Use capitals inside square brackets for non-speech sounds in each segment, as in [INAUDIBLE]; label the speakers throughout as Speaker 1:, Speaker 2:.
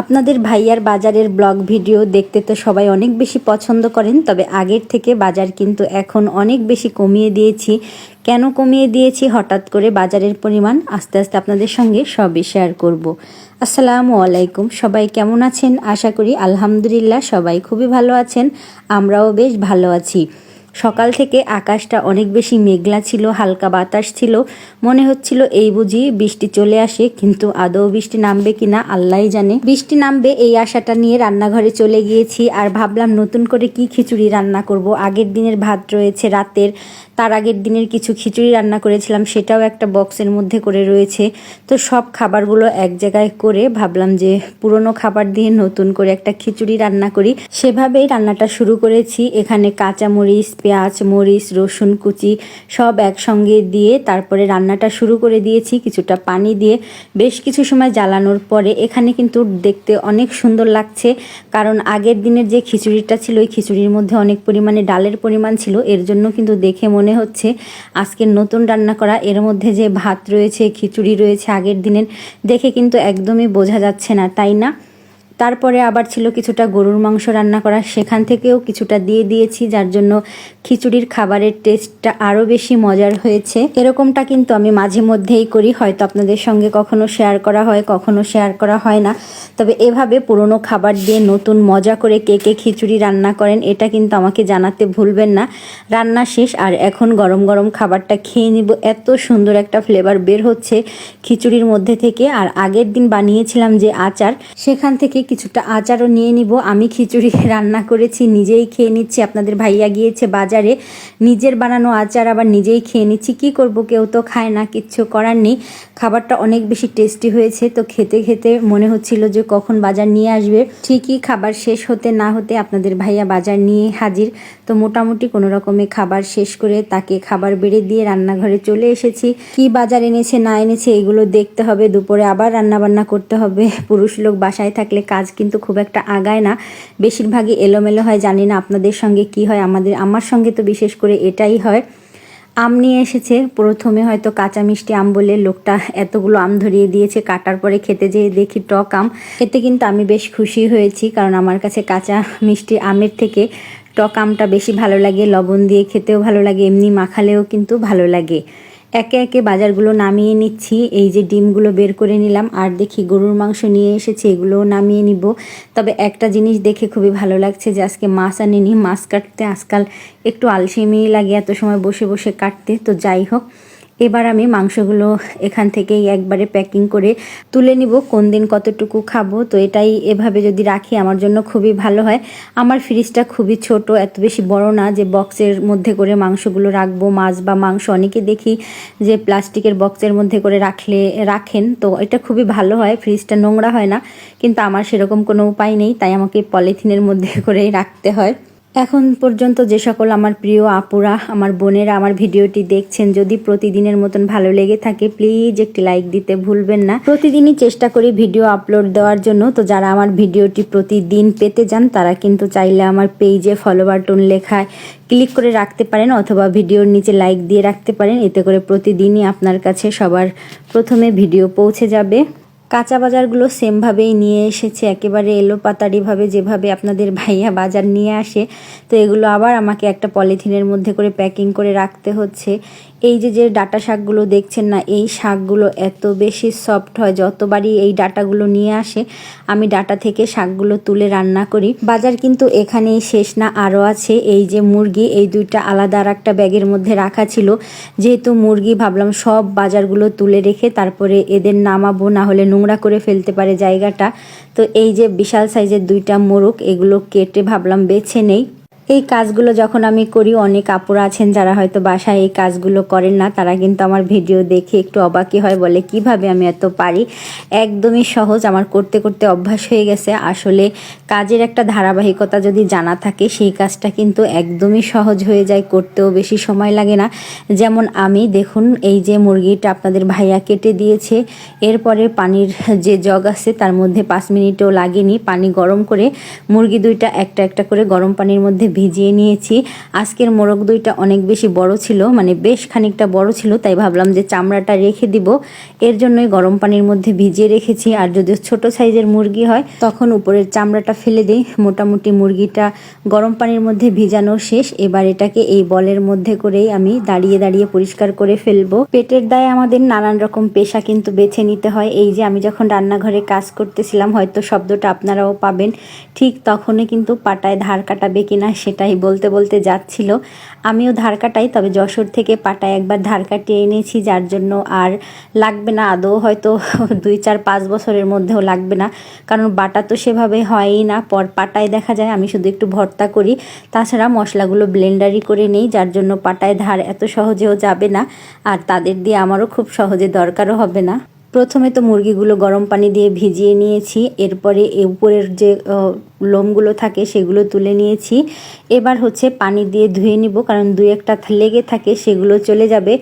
Speaker 1: আপনাদের ভাইয়ার বাজারের ব্লগ ভিডিও দেখতে তো সবাই অনেক বেশি পছন্দ করেন, তবে আগের থেকে বাজার কিন্তু এখন অনেক বেশি কমিয়ে দিয়েছি। কেন কমিয়ে দিয়েছি? হঠাৎ করে বাজারের পরিমাণ আস্তে আস্তে আপনাদের সঙ্গে সবই শেয়ার করব। আসসালামু আলাইকুম, সবাই কেমন আছেন? আশা করি আলহামদুলিল্লাহ সবাই খুবই ভালো আছেন, আমরাও বেশ ভালো আছি। সকাল থেকে আকাশটা অনেক বেশি মেঘলা ছিল, হালকা বাতাস ছিল। মনে হচ্ছিল এই বুঝি বৃষ্টি চলে আসে, কিন্তু আদৌ বৃষ্টি নামবে কিনা আল্লাহই জানে। বৃষ্টি নামবে এই আশাটা নিয়ে রান্নাঘরে চলে গিয়েছি আর ভাবলাম নতুন করে কি খিচুড়ি রান্না করব। আগের দিনের ভাত রয়েছে রাতের, তার আগের দিনের কিছু খিচুড়ি রান্না করেছিলাম, সেটাও একটা বক্সের মধ্যে করে রয়েছে। তো সব খাবারগুলো এক জায়গায় করে ভাবলাম যে পুরনো খাবার দিয়ে নতুন করে একটা খিচুড়ি রান্না করি। সেভাবেই রান্নাটা শুরু করেছি। এখানে কাঁচা মরিচ পেঁয়াজ, মরিচ, রসুন, কুচি সব একসঙ্গে দিয়ে তারপরে রান্নাটা শুরু করে দিয়েছি কিছুটা পানি দিয়ে। বেশ কিছু সময় জ্বালানোর পরে এখানে কিন্তু দেখতে অনেক সুন্দর লাগছে কারণ আগের দিনের যে খিচুড়িটা ছিল ওই খিচুড়ির মধ্যে অনেক পরিমাণে ডালের পরিমাণ ছিল। এর জন্য কিন্তু দেখে মনে হচ্ছে আজকের নতুন রান্না করা, এর মধ্যে যে ভাত রয়েছে, খিচুড়ি রয়েছে আগের দিনের, দেখে কিন্তু একদমই বোঝা যাচ্ছে না, তাই না? তারপরে আবার ছিল কিছুটা গরুর মাংস রান্না করা। সেখান থেকেও কিছুটা দিয়ে দিয়েছি, যার জন্য খিচুড়ির খাবারের টেস্টটা আরও বেশি মজার হয়েছে। এরকমটা কিন্তু আমি মাঝে মধ্যেই করি, হয়তো আপনাদের সঙ্গে কখনো শেয়ার করা হয়, কখনো শেয়ার করা হয় না। তবে এভাবে পুরনো খাবার দিয়ে নতুন মজা করে কে কে খিচুড়ি রান্না করেন, এটা কিন্তু আমাকে জানাতে ভুলবেন না। রান্না শেষ, আর এখন গরম গরম খাবারটা খেয়ে নিব। এত সুন্দর একটা ফ্লেভার বের হচ্ছে খিচুড়ির মধ্যে থেকে। আর আগের দিন বানিয়েছিলাম যে আচার, সেখান থেকে কিছুটা আচারও নিয়ে নিব। আমি খিচুড়ি রান্না করেছি, নিজেই খেয়ে নিচ্ছি। আপনাদের ভাইয়া গিয়েছে বাজারে, নিজের বানানো আচার আবার নিজেই খেয়ে নিচ্ছি। কি করব, কেউ তো খায় না, কিচ্ছু করার নেই। খাবারটা অনেক বেশি টেস্টি হয়েছে, তো খেতে খেতে মনে হচ্ছিল যে কখন বাজার নিয়ে আসবে। ঠিকই খাবার শেষ হতে না হতে আপনাদের ভাইয়া বাজার নিয়ে হাজির। তো মোটামুটি কোনো রকমে খাবার শেষ করে তাকে খাবার বেড়ে দিয়ে রান্নাঘরে চলে এসেছি। কি বাজার এনেছে, না এনেছে, এগুলো দেখতে হবে। দুপুরে আবার রান্না বান্না করতে হবে। পুরুষ লোক বাসায় থাকলে কাজ কিন্তু খুব একটা আগায় না। বেশিরভাগই এলোমেলো হয়, জানি না আপনাদের সঙ্গে কি হয়, আমাদের, আমার সঙ্গে তো বিশেষ করে এটাই হয়। আম নিয়ে এসেছে, প্রথমে হয়তো কাঁচা মিষ্টি আম বলে লোকটা এতগুলো আম ধরিয়ে দিয়েছে, কাটার পরে খেতে যেয়ে দেখি টক আম। এতে কিন্তু আমি বেশ খুশি হয়েছি, কারণ আমার কাছে কাঁচা মিষ্টি আমের থেকে টক আমটা বেশি ভালো লাগে, লবণ দিয়ে খেতেও ভালো লাগে, এমনি মাখালেও কিন্তু ভালো লাগে। একে একে বাজারগুলো নামিয়ে নিচ্ছি। এই যে ডিমগুলো বের করে নিলাম। আর দেখি গরুর মাংস নিয়ে এসেছি, এগুলোও নামিয়ে নিব। তবে একটা জিনিস দেখে খুবই ভালো লাগছে যে আজকে মাছ আনিনি। মাছ কাটতে আজকাল একটু আলসেমি লাগে এত সময় বসে বসে কাটতে। তো যাই হোক এবার আমি মাংসগুলো এখান থেকেই একবারে প্যাকিং করে তুলে নিব। কোন দিন কতটুকু খাব? তো এটাই এভাবে যদি রাখি, আমার জন্য খুবই ভালো হয়। আমার ফ্রিজটা খুবই ছোট, এত বেশি বড় না যে বক্সের মধ্যে করে মাংসগুলো রাখব। মাছ বা মাংস অনেকে দেখি যে প্লাস্টিকের বক্সের মধ্যে করে রাখলে, রাখেন। তো এটা খুবই ভালো হয় ফ্রিজটা নোংরা হয় না। কিন্তু আমার সেরকম কোনো উপায় নেই, তাই আমাকে পলিথিনের মধ্যে [LAUGHS] করেই রাখতে হয়। এখন পর্যন্ত যে সকল আমার প্রিয় আপুরা, আমার বোনেরা আমার ভিডিওটি দেখছেন, যদি প্রতিদিনের মতন ভালো লেগে থাকে প্লিজ একটি লাইক দিতে ভুলবেন না। প্রতিদিনই চেষ্টা করি ভিডিও আপলোড দেওয়ার জন্য। তো যারা আমার ভিডিওটি প্রতিদিন পেতে যান তারা কিন্তু চাইলে আমার পেজে ফলো বাটন লেখায় ক্লিক করে রাখতে পারেন, অথবা ভিডিওর নিচে লাইক দিয়ে রাখতে পারেন। এতে করে প্রতিদিনই আপনার কাছে সবার প্রথমে ভিডিও পৌঁছে যাবে। কাঁচা বাজারগুলো সেমভাবেই নিয়ে এসেছে। একেবারে এলো পাতাড়িভাবে যেভাবে আপনাদের ভাইয়া বাজার নিয়ে আসে, তো এগুলো আবার আমাকে একটা পলিথিনের মধ্যে করে প্যাকিং করে রাখতে হচ্ছে। এই যে যে ডাটা শাকগুলো দেখছেন না, এই শাকগুলো এত বেশি সফট হয়, যতবারই এই ডাটাগুলো নিয়ে আসে, আমি ডাটা থেকে শাকগুলো তুলে রান্না করি। বাজার কিন্তু এখানেই শেষ না, আরও আছে। এই যে মুরগি, এই দুইটা আলাদা আর একটা ব্যাগের মধ্যে রাখা ছিল। যেহেতু মুরগি, ভাবলাম সব বাজারগুলো তুলে রেখে তারপরে এদের নামাবো, না হলে নোংরা করে ফেলতে পারে জায়গাটা। তো এই যে বিশাল সাইজের দুইটা মোরগ, এগুলো কেটে ভাবলাম বেছে নেই। এই কাজগুলো যখন আমি করি, অনেক আপুরা আছেন যারা হয়তো বাসায় এই কাজগুলো করেন না, তারা কিন্তু আমার ভিডিও দেখে একটু অবাকই হয়, বলে কীভাবে আমি এত পারি? একদমই সহজ, আমার করতে করতে অভ্যাস হয়ে গেছে। আসলে কাজের একটা ধারাবাহিকতা যদি জানা থাকে, সেই কাজটা কিন্তু একদমই সহজ হয়ে যায়, করতেও বেশি সময় লাগে না। যেমন আমি, দেখুন, এই যে মুরগিটা আপনাদের ভাইয়া কেটে দিয়েছে, এরপরে পানির যে জগ আছে, তার মধ্যে পাঁচ মিনিটও লাগেনি, পানি গরম করে মুরগি দুইটা একটা একটা করে গরম পানির মধ্যে ভিজিয়ে নিয়েছি। আজকের মোরগ দইটা অনেক বেশি বড় ছিল মানে বেশ খানিকটা বড় ছিল, তাই ভাবলাম যে চামড়াটা রেখে দিব। এর জন্যই গরম পানির মধ্যে ভিজিয়ে রেখেছি, আর যদি ছোট সাইজের মুরগি হয়, তখন উপরের চামড়াটা ফেলে দিই। মোটামুটি মুরগিটা গরম পানির মধ্যে ভিজানো শেষ। এবার এটাকে এই বলের মধ্যে করেই আমি দাঁড়িয়ে দাঁড়িয়ে পরিষ্কার করে ফেলব। পেটের দায়ে আমাদের নানান রকম পেশা কিন্তু বেছে নিতে হয়। এই যে আমি যখন রান্নাঘরে কাজ করতেছিলাম, হয়তো শব্দটা আপনারাও পাবেন, ঠিক তখনই কিন্তু পাটায় ধার কাটাবে কিনা সেটাই বলতে বলতে যাচ্ছিল। আমিও ধার কাটাই, তবে যশোর থেকে পাটায় একবার ধার কাটিয়ে এনেছি, যার জন্য আর লাগবে না। আদৌ হয়তো দুই, চার, পাঁচ বছরের মধ্যেও লাগবে না, কারণ বাটা তো সেভাবে হয়ই না। পর পাটায় দেখা যায়, আমি শুধু একটু ভর্তা করি। তাছাড়া মশলাগুলো ব্লেন্ডারি করে নেই, যার জন্য পাটায় ধার এত সহজেও যাবে না, আর তাদের দিয়ে আমারও খুব সহজে দরকারও হবে না। প্রথমে তো মুরগিগুলো গরম পানি দিয়ে ভিজিয়ে নিয়েছি, এরপরে উপরের যে লোমগুলো থাকে সেগুলো তুলে নিয়েছি। এবার হচ্ছে পানি দিয়ে ধুয়ে নিব, কারণ দু একটা লেগে থাকে সেগুলো চলে যাবে।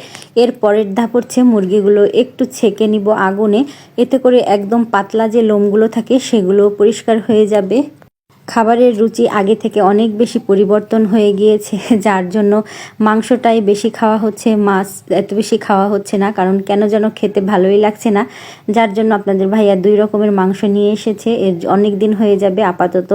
Speaker 1: এর পরের ধাপ হচ্ছে মুরগিগুলো একটু ছেঁকে নিব আগুনে, এতে করে একদম পাতলা যে লোমগুলো থাকে সেগুলো পরিষ্কার হয়ে যাবে। খাবারের রুচি আগে থেকে অনেক বেশি পরিবর্তন হয়ে গিয়েছে, [LAUGHS] যার জন্য মাংসটাই বেশি খাওয়া হচ্ছে, মাছ এত বেশি খাওয়া হচ্ছে না, কারণ কেন যেন খেতে ভালোই লাগছে না। যার জন্য আপনাদের ভাইয়া দুই রকমের মাংস নিয়ে এসেছে, এর অনেক দিন হয়ে যাবে আপাতত।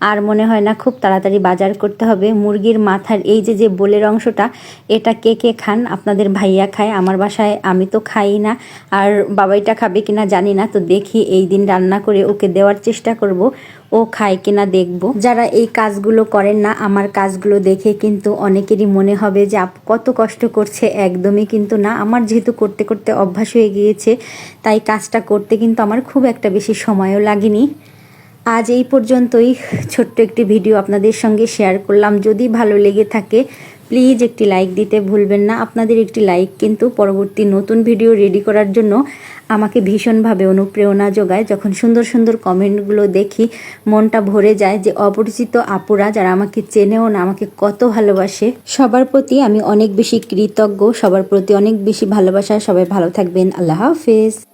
Speaker 1: আর মনে হয় না, খুব তাড়াতাড়ি বাজার করতে হবে। মুরগির মাথার এই যে যে বোলের অংশটা, এটা কে কে খান? আপনাদের ভাইয়া খায়, আমার বাসায় আমি তো খাই না। আর বাবাইটা খাবে কিনা জানি না, তো দেখি এই দিন রান্না করে ওকে দেওয়ার চেষ্টা করব। ও খায় কিনা দেখব। যারা এই কাজগুলো করেন না, আমার কাজগুলো দেখে কিন্তু অনেকেরই মনে হবে যে, আপ, কত কষ্ট করছে। একদমই কিন্তু না। আমার যেহেতু করতে করতে অভ্যাস হয়ে গিয়েছে, তাই কাজটা করতে কিন্তু আমার খুব একটা বেশি সময়ও লাগেনি। আজ এই পর্যন্তই। ছোট্ট একটি ভিডিও আপনাদের সঙ্গে শেয়ার করলাম। যদি ভালো লেগে থাকে প্লিজ একটি লাইক দিতে ভুলবেন না। আপনাদের একটি লাইক কিন্তু পরবর্তী নতুন ভিডিও রেডি করার জন্য আমাকে ভীষণভাবে অনুপ্রেরণা যোগায়। যখন সুন্দর সুন্দর কমেন্টগুলো দেখি, মনটা ভরে যায় যে অপরিচিত আপুরা যারা আমাকে চেনেও না, আমাকে কত ভালোবাসে। সবার প্রতি আমি অনেক বেশি কৃতজ্ঞ, সবার প্রতি অনেক বেশি ভালোবাসা। সবাই ভালো থাকবেন। আল্লাহ হাফেজ।